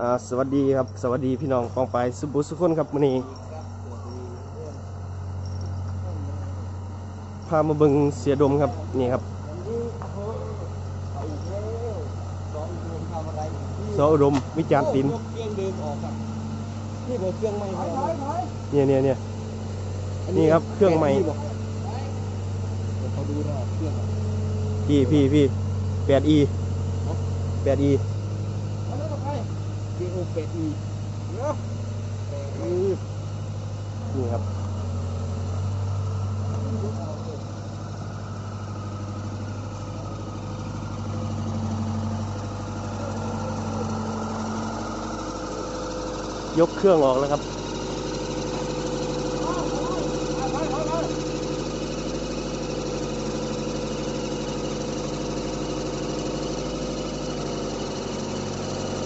อ่าสวัสดีครับ สวัสดีพี่น้องกองไปสุบุสุขคนครับมื้อนี้พามาเบิ่งเสียดมครับนี่ครับสออุดมวิจารณ์ศิลป์เครื่องเดิมออกครับนี่บอกเครื่องใหม่ครับเนี่ยเนี่ยเนี่ยนี่ครับเครื่องใหม่เดี๋ยวเขาดูนะเครื่องอะพี่พี่พี่แปดอีแปดอี เอาแล้วก็ไป JO 8 E เนาะ8 E นี่ครับยกเครื่องออกแล้วครับ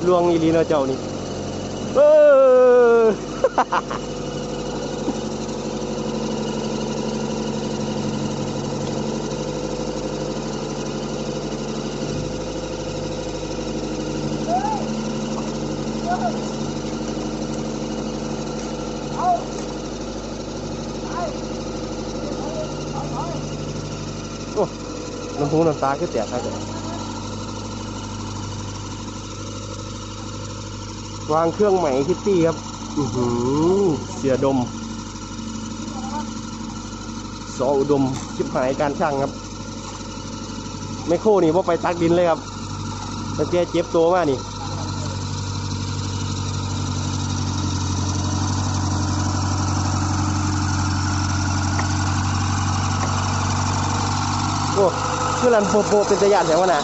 ลวงอีหลีเนาะเจ้านี่ เออโอ้น้ำหูน้ำตาคือแตกครับ วางเครื่องใหม่คิตตี้ครับ อือหือเสียดมสออุดมชิบหายการช่างครับไม่โค่นี่ว่าไปตักดินเลยครับแต่แกเจ็บตัวมากนี่โอ้คือรันโปโปเป็นตะยานแถวะนะ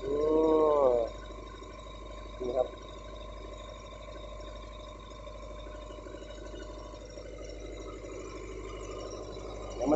โอ้นี่ครับ แล้วมาถามเบิ่งครับว่าเราสิแตกเลยปัญหาครับปัญหาจะเรื่องเห็นครับตอนนี้ยัง เนี่ยมันจะแตกอยู่การเดิมเนาะ ฮะตอนนี้ยังตอนนี้ยัง แ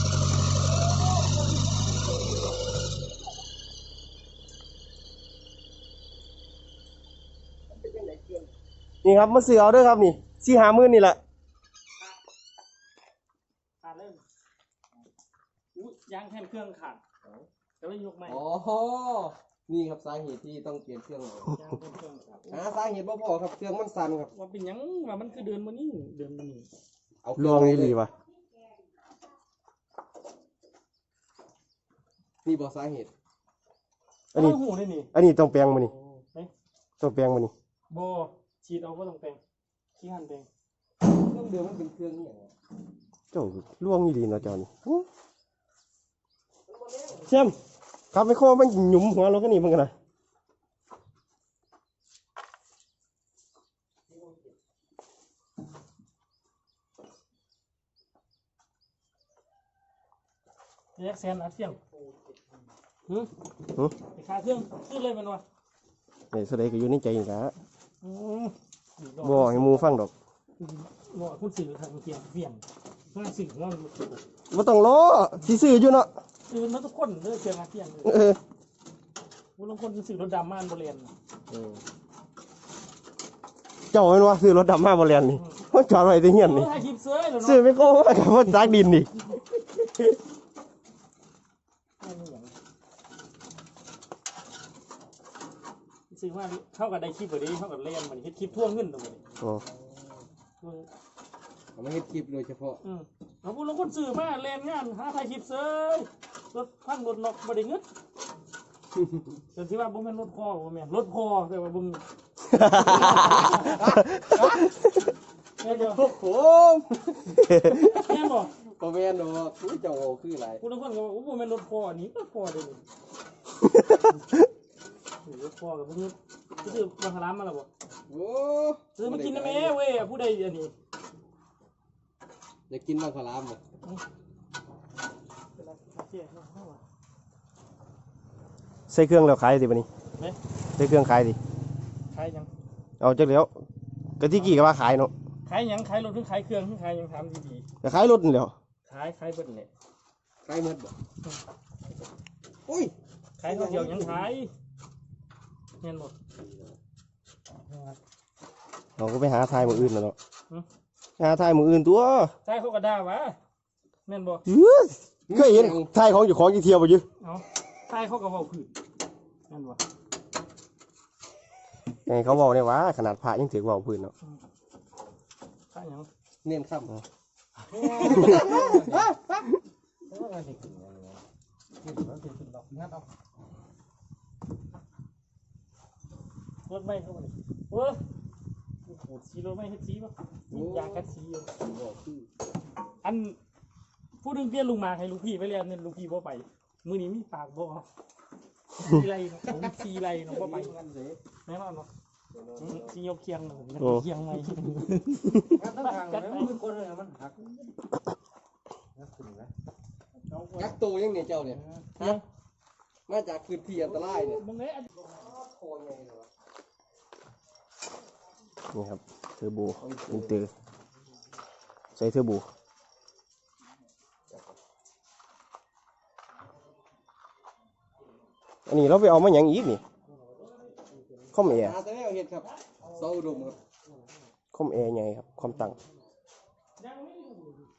นี่ครับมาเสือเอาเด้วยครับนี่สี่หามื่นนี่แหละขาดเลยอู้ยางแทนเครื่องขาดแต่ว่ายกใหม่อ๋อนี่ครับสาเหตุที่ต้องเปลี่ยนเครื่องใหม่ยางแทนเครื่องขาดหาสาเหตุบ่พอครับเครื่องมันสั่นครับ ว่าเป็นหยังว่ามันคือเดินมานี่เดินมานี่เอาลวงนี่ดีป่ะนี่บอกสาเหตุอันนี้ เาหูได้นี่อันนี้ต้องแปลงมานี่เอ๊ะต้องแปลงมานี่โบ ฉีดเอาก็ต้องแปลงขี้หันแปลงเครื่องเดิมมันเป็นเครื่องนี่อย่างไรเจ้าลวงนี่ดีเนาะเจ้านี่อู้เชี่ยมครับไม่ข้อมันหยุมหัวเราก็นี่มันกันนะแยกแซนอัดเสียงหืมหึไอ้ขาเครื่องขึ้นเลยมันวะเนี่ยแสดงก็อยู่ในใจนี่ละอืม บ่ให้หมูฟังดอกบ่คุณสื่อทางเกียงเปลี่ยนถ้าสื่อเราว่าต้องล้อสิซื้ออยู่เนาะคือนักทุกคนเลิกเกียงอาเกียงเออวุ้นคนสื่อรถดำม่านบริเวณเออเจ้าเป็นว่าซื้อรถดำมาบ่เรียนนี่มันจอดไว้ที่เฮียนนี่ถ่ายคลิปเสื้อเลยซื้อเนาะไม่ข้อมากับว่าจากดินนี่ ซื้อว่าเข้ากับได้คลิปแบบนี้เข้ากับเล่นมันเฮ็ดคลิปท่วงเงินตรงนี้โอ้ท่วงเอามาเฮ็ดคลิปโดยเฉพาะอืมเอาพูดแล้วคนซื้อมาเล่นงานหาถ่ายคลิปเซยรถพังรถนอกบ่ได้เงินแต่ที่ว่าบ่แม่นรถพ่อบ่แม่นรถพ่อแต่ว่าบ่แม่นบ่พวกผมแม่นบ่ก็แม่นดอกอุ้ยเจ้าโอคืออะไรพูดแล้วคนก็ว่าโอ้บ่แม่นรถพ่อนี่รถพ่อเด้นี่ โอ้รถพ่อกับพวกนี้ซื้อมาหารามมาแล้วบ่โอ้ซื้อมากินนะแม่เว้ยผู้ใดอันนี้อยากกินมังคลามบ่ใส่เครื่องแล้วขายดิบัดนี้เอ๊ะใส่เครื่องขายดิขายหยังเอาจักแล้วก็ที่กี่ก็ว่าขายเนาะขายหยังขายรถหรือขายเครื่องหรือขายหยังถามดีก็ขายรถนี่แหล้วๆขายขายเบิดนี่ใครหมดบ่อุ้ยขายเขาเดียวยังขาย แม่นบ่เราก็ไปหาทายมืออื่นแล้วเนาะอืมหาทายมืออื่นตัวขายเขาก็ด่าวะแม่นบ่อื้อเคยเห็นทายของอยู่ของกี่เที่ยวบ่อยู่เอาขายเขาก็เว้าพื้นแม่นบ่ไงเขาบอกเนี่ยว่าขนาดพระยังถือว่าพื้นเนาะขายหยังเนียนค่ำ รถไม่เข้ามาเลยโอ้โอ้โหสีรถไม่เฮ็ดสีบ่มียากัดสีอยู่บอกคืออันผู้หนึงเปลี่ยนลุงมาให้ลูกพี่ไปเรียนเนี่ยลูกพี่บ่ไป มื้อนี้มีปากบ่สีไรเนาะผมสีไรเนาะบ่ไปกันเด้แน่นอนเนาะอืมสียกเคียงเนาะผมจะโอ้เคียงไหมทั้งทางแล้วมันคนเลยมันหักกักตัวยังเนี่ยเจ้าเนี่ยฮะมาจากพื้นที่อันตรายเนี่ยมึงเอ้ยอั นโคใหญ่เลยวะนี่ครับเทอร์โบอินเตอร์ใส่เทอร์โบอันนี้เราไปเอามาหยังอีกนี่คอมแอร์หาแต่แนวเฮ็ดครับเสาอุดมครับคอมแอร์ใหญ่ครับความตั้ง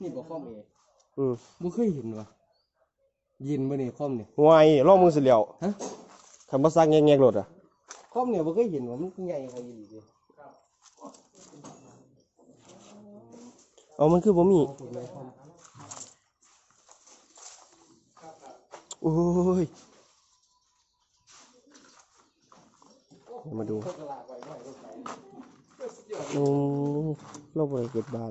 นี่บ่คอมเออืมบ่เคยเห็นวะยินบ่นี่คอมเนี่ยวายลองมือเสียแล้วฮะคันบ่ซักแงกๆรถอะคอมเนี่ยบ่เคยเห็นว่ามันใหญ่กว่าอีหลีเด้ เอามันคือบ่มีเอาผมเลยคอมโอ้ยเดี๋ยวมาดูโคตรลากไว้ไว้รถไฟสุดยอดโอ้เราบ่ได้เก็บบาท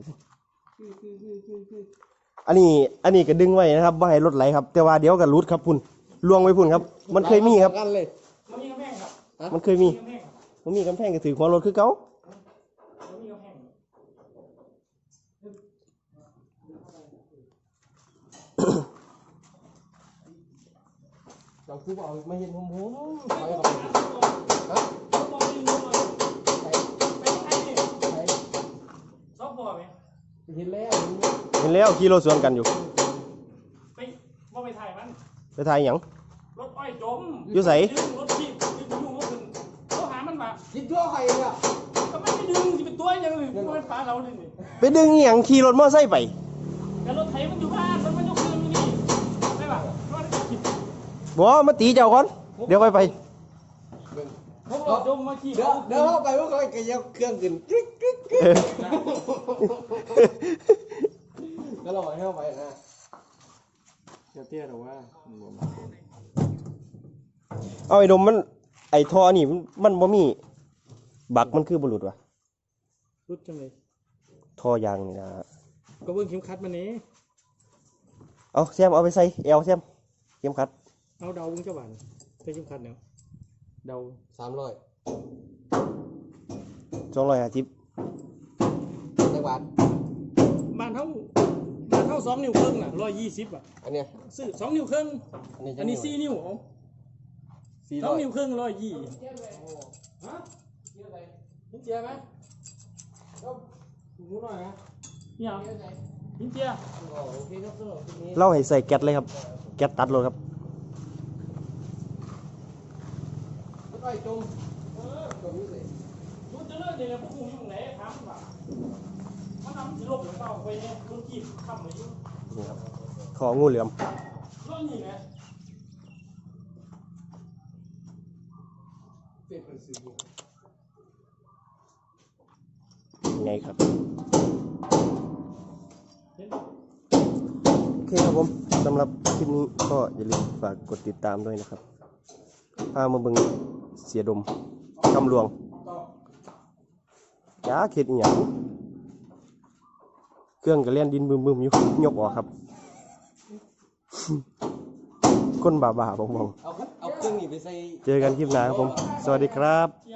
คือคือคือคือคืออันนี้ อันนี้ก็ดึงไว้นะครับบ่ให้รถไหลครับ แต่ว่าเดี๋ยวก็รุดครับพุ่นลวงไว้พุ่นครับ มันเคยมีครับกันเลยมันมีกำแพงครับมันเคยมีกำแพงครับมันมีกำแพงก็ถือหัวรถคือเก่า มันมีกำแพง เราคือบ่เอามาเห็นผมผมไปไปก่ก่ออนนฮะไปไปไปไปซอกบ่ไหมเห็นแล้วเห็นแล้วขี่รถสวนกันอยู่ ไปบ่ไปถ่ายมัน ไปถ่ายหยังรถอ้อยจมอยู่ไสดึงรถที่ดึงอยู่รถขึ้นเขาหามันมากินทั่วไข่เลยอะก็ไม่ได้ดึงสิเป็นตัวยังเลยมันเป็นปลาเราเลยนี่ไปดึงอีหยังขี่รถมอไซค์ไปแต่รถไถมันอยู่บ้านรถมันยก บ่มาตีเจ้าก่อน เดี๋ยวค่อยไปพวกเราจมมาขี่เดี๋ยวเดี๋ยวเข้าไปว่าเขาจะยกเครื่องขึ้นกริ๊กกริ๊กกริ๊กเออก็เราให้เข้าไปนะจะเตี้ยหรือว่าเอาไอ้ดมมัน ไอ้ท่อนี่มันมันบ่มี บักมันคือบ่หลุดวะรุดจังเลยท่อยางนี่นะก็เบิ่งเข็มขัดมันนี้เอาแซมเอาไปใส่เอวแซมเข็มขัด เอาเดาเบิ่งเจ้าบ้านใส่เข็มขัดเนี่ยเดาสามร้อย250จังหวัดบ้านเท่าบ้านเท่าสองนิ้วครึ่งน่ะร้อยยี่สิบอะอันเนี้ยซื้อสองนิ้วครึ่งอันนี้อันนี้สี่นิ้วเอาสี่สร้อองยนิ้วครึ่งร้อยยี่ฮะหินเจียไหมรู้หน่อยนะเนี่ยหินเจีย โอเคครับสำหรับคลิปนี้ เราให้ใส่แก๊สเลยครับ แก๊สตัดรถครับ รถไฟจมเออจมนี่สิรู้จะเลิกเดี๋ยพวกกูอยู่ไหนถามว่ามันทำสิลบหรือเปล่าไปเนี่ยรถกีบทำมาอยู่ของูเหลือมรถนี่ไงเป็นคนซื้อไงครับ โอเคครับผมสำหรับคลิปนี้ก็อย่าลืมฝากกดติดตามด้วยนะครับพามาเบิ่ง เสียดมกำลวงจ้าเข็ดอีหยังเครื่องก็เล่นดินบึมๆอยู่ยกออกครับคนบ้าๆบองๆเอาเอาเครื่องนี้ไปใส่เจอกันคลิปหน้าครับผม สวัสดีครับ